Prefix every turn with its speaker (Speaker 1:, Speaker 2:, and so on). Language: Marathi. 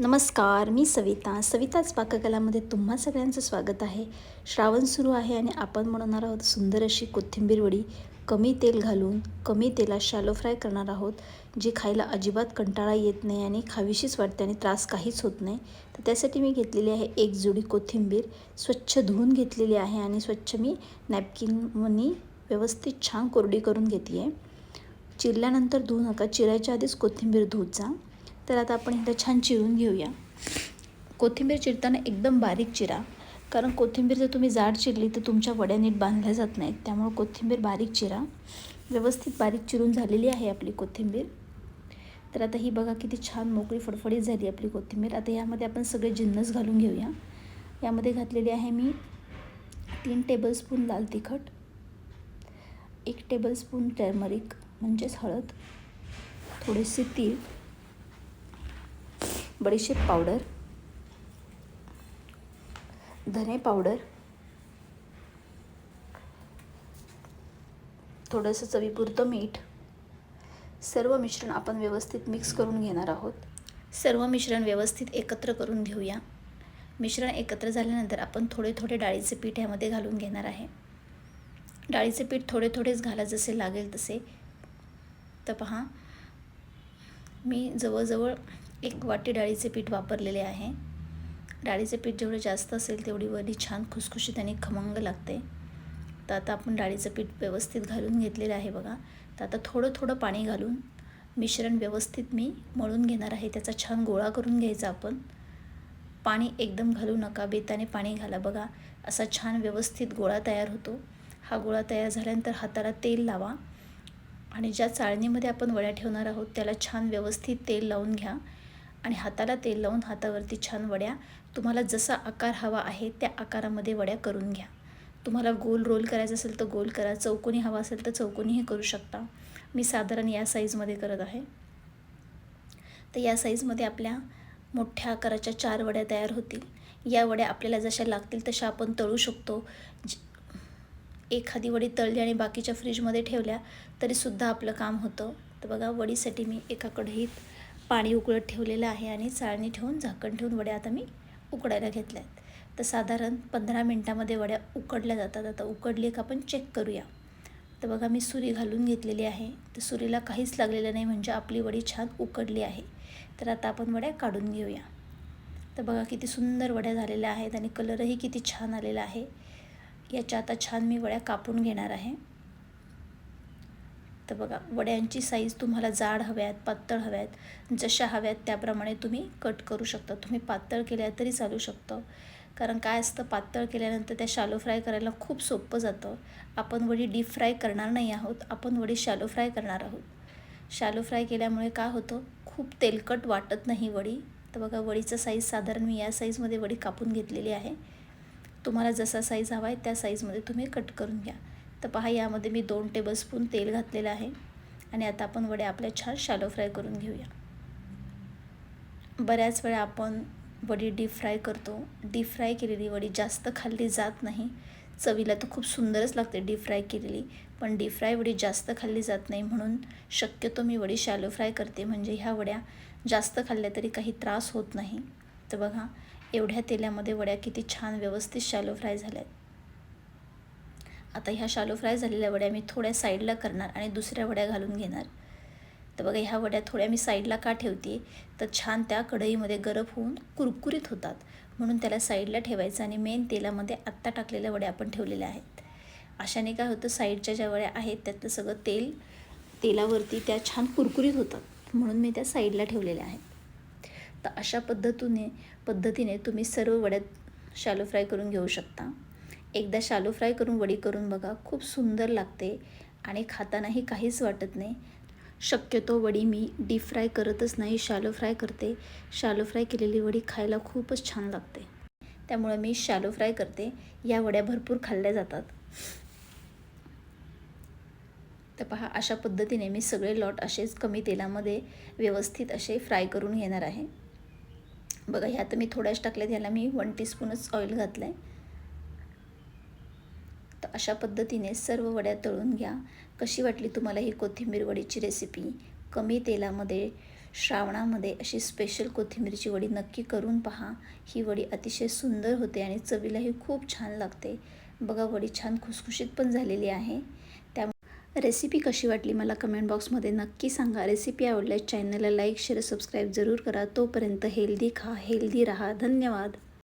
Speaker 1: नमस्कार मी सविता. सविताच पाककलामध्ये तुम्हा सगळ्यांचं स्वागत आहे. श्रावण सुरू आहे आणि आपण बनवणार आहोत सुंदर अशी कोथिंबीर वडी कमी तेल घालून कमी तेलात शॅलो फ्राय करणार आहोत जी खायला अजिबात कंटाळा येत नाही आणि खावीशीच वाटते आणि त्रास काहीच होत नाही. तर त्यासाठी मी घेतलेली आहे एक जुडी कोथिंबीर. स्वच्छ धुवून घेतलेली आहे आणि स्वच्छ मी नॅपकिननी व्यवस्थित छान कोरडी करून घेते आहे. चिरल्यानंतर धुवू नका. चिरायच्या आधीच कोथिंबीर धुत जा. तर आता आपण एकदा छान चिरून घेऊया. कोथिंबीर चिरताना एकदम बारीक चिरा. कारण कोथिंबीर जर तुम्ही जाड चिरली तर तुमच्या वड्या नीट बांधल्या जात नाहीत. त्यामुळे कोथिंबीर बारीक चिरा. व्यवस्थित बारीक चिरून झालेली आहे आपली कोथिंबीर. तर आता ही बघा किती छान मोकळी फडफडीत झाली आपली कोथिंबीर. आता यामध्ये आपण सगळे जिन्नस घालून घेऊया. यामध्ये घातलेली आहे मी तीन टेबलस्पून लाल तिखट एक टेबलस्पून टर्मरिक म्हणजेच हळद थोडेसे तीळ बडीशेप पावडर धने पावडर थोडंसं चवीपुरतं मीठ. सर्व मिश्रण आपण व्यवस्थित मिक्स करून घेणार आहोत. सर्व मिश्रण व्यवस्थित एकत्र करून घेऊया. मिश्रण एकत्र झाल्यानंतर आपण थोडे थोडे डाळीचे पीठ ह्यामध्ये घालून घेणार आहे. डाळीचे पीठ थोडे थोडेच घाला जसे लागेल तसे. तर पहा मी जवळजवळ एक वाटी डाळीचे पीठ वापरलेले आहे. डाळीचे पीठ जेवढं जास्त असेल तेवढी वडी छान खुसखुशीत आणि खमंग लागते. तर आता आपण डाळीचं पीठ व्यवस्थित घालून घेतलेलं आहे बघा. तर आता थोडं थोडं पाणी घालून मिश्रण व्यवस्थित मी मळून घेणार आहे. त्याचा छान गोळा करून घ्यायचा आपण. पाणी एकदम घालू नका. बेताने पाणी घाला बघा. असा छान व्यवस्थित गोळा तयार होतो. हा गोळा तयार झाल्यानंतर हाताला तेल लावा. आणि ज्या चाळणीमध्ये आपण वड्या ठेवणार आहोत त्याला छान व्यवस्थित तेल लावून घ्या. आणि हाताला तेल लावून हातावरती छान वड्या तुम्हाला जसा आकार हवा आहे त्या आकारामध्ये वड्या करून घ्या. तुम्हाला गोल रोल करायचं असेल तर गोल करा चौकोनी हवा असेल तर चौकोनीही करू शकता. मी साधारण या साईजमध्ये करत आहे. तर या साईजमध्ये आपल्या मोठ्या आकाराच्या चार वड्या तयार होतील. या वड्या आपल्याला जशा लागतील तशा आपण तळू शकतो. एखादी वडी तळली आणि बाकीच्या फ्रीजमध्ये ठेवल्या तरीसुद्धा आपलं काम होतं. तर बघा वडीसाठी मी एका कढईत पाणी उकळत ठेवलेलं आहे आणि चाळणी ठेवून झाकण ठेवून वड्या आता मी उकडायला घेतल्या आहेत तर साधारण पंधरा मिनटामध्ये वड्या उकडल्या जातात. आता उकडली का आपण चेक करूया. तर बघा मी सुरी घालून घेतलेली आहे. तर सुरीला काहीच लागलेलं नाही म्हणजे आपली वडी छान उकडली आहे. तर आता आपण वड्या काढून घेऊया. तर बघा किती सुंदर वड्या झालेल्या आहेत आणि कलरही किती छान आलेला आहे. याच्या आता छान मी वड्या कापून घेणार आहे. तर बघा वड्यांची साईज तुम्हाला जाड हव्यात पातळ हव्यात जशा हव्यात त्याप्रमाणे तुम्ही कट करू शकता. तुम्ही पातळ केल्या तरी चालू शकतं. कारण काय असतं पातळ केल्यानंतर त्या शालो फ्राय करायला खूप सोपं जातं. आपण वडी डीप फ्राय करणार नाही आहोत आपण वडी शालो फ्राय करणार आहोत. शालो फ्राय केल्यामुळे काय होतं? खूप तेलकट वाटत नाही वडी. तर बघा वडीचा साईज साधारण मी या साईजमध्ये वडी कापून घेतलेली आहे. तुम्हाला जसा साईज हवा आहे त्या साईजमध्ये तुम्ही कट करून घ्या. तर पहा यामध्ये मी दोन टेबलस्पून तेल घातलेलं आहे आणि आता आपण वड्या आपल्या छान शालो फ्राय करून घेऊया. बऱ्याच वेळा आपण वडी डीप फ्राय करतो. डीप फ्राय केलेली वडी जास्त खाल्ली जात नाही. चवीला तर खूप सुंदरच लागते डीप फ्राय केलेली पण डीप फ्राय वडी जास्त खाल्ली जात नाही म्हणून शक्यतो मी वडी शॅलो फ्राय करते. म्हणजे ह्या वड्या जास्त खाल्ल्या तरी काही त्रास होत नाही. तर बघा एवढ्या तेलामध्ये वड्या किती छान व्यवस्थित शॅलो फ्राय झाल्या आहेत आता ह्या शालो फ्राय झालेल्या वड्या मी थोड्या साईडला करणार आणि दुसऱ्या वड्या घालून घेणार. तर बघा ह्या वड्या थोड्या मी साईडला का ठेवते? तर छान त्या कढईमध्ये गरम होऊन कुरकुरीत होतात. म्हणून त्याला साईडला ठेवायचं आणि मेन तेलामध्ये आत्ता टाकलेल्या वड्या आपण ठेवलेल्या आहेत. अशाने काय होतं साईडच्या ज्या वड्या आहेत त्यातलं सगळं तेल तेलावरती त्या छान कुरकुरीत होतात. म्हणून मी त्या साईडला ठेवलेल्या आहेत. तर अशा पद्धतीने पद्धतीने तुम्ही सर्व वड्यात शालो फ्राय करून घेऊ शकता. एकदा शालो फ्राय करून वडी करून बघा खूप सुंदर लागते आणि खातानाही काहीच वाटत नाही. शक्यतो वडी मी डीप फ्राय करतच नाही शालो फ्राय करते. शालो फ्राय केलेली वडी खायला खूपच छान लागते. त्यामुळे मी शालो फ्राय करते. या वड्या भरपूर खाल्ल्या जातात. तर पहा अशा पद्धतीने मी सगळे लॉट असेच कमी तेलामध्ये व्यवस्थित असे फ्राय करून घेणार आहे. बघा ह्यात मी थोड्याच टाकल्यात ह्याला मी वन टीस्पूनच ऑइल घातलं आहे तर अशा पद्धतीने सर्व वड्या तळून घ्या. कशी वाटली तुम्हाला ही कोथिंबीर वडीची रेसिपी कमी तेलामध्ये श्रावणामध्ये अशी स्पेशल कोथिंबीरची वडी नक्की करून पहा. ही वडी अतिशय सुंदर होते आणि चवीलाही खूप छान लागते. बघा वडी छान खुसखुशीत पण झालेली आहे. त्या रेसिपी कशी वाटली मला कमेंट बॉक्समध्ये नक्की सांगा. रेसिपी आवडल्यास चॅनलला लाईक शेअर सबस्क्राईब जरूर करा. तोपर्यंत हेल्दी खा हेल्दी राहा. धन्यवाद.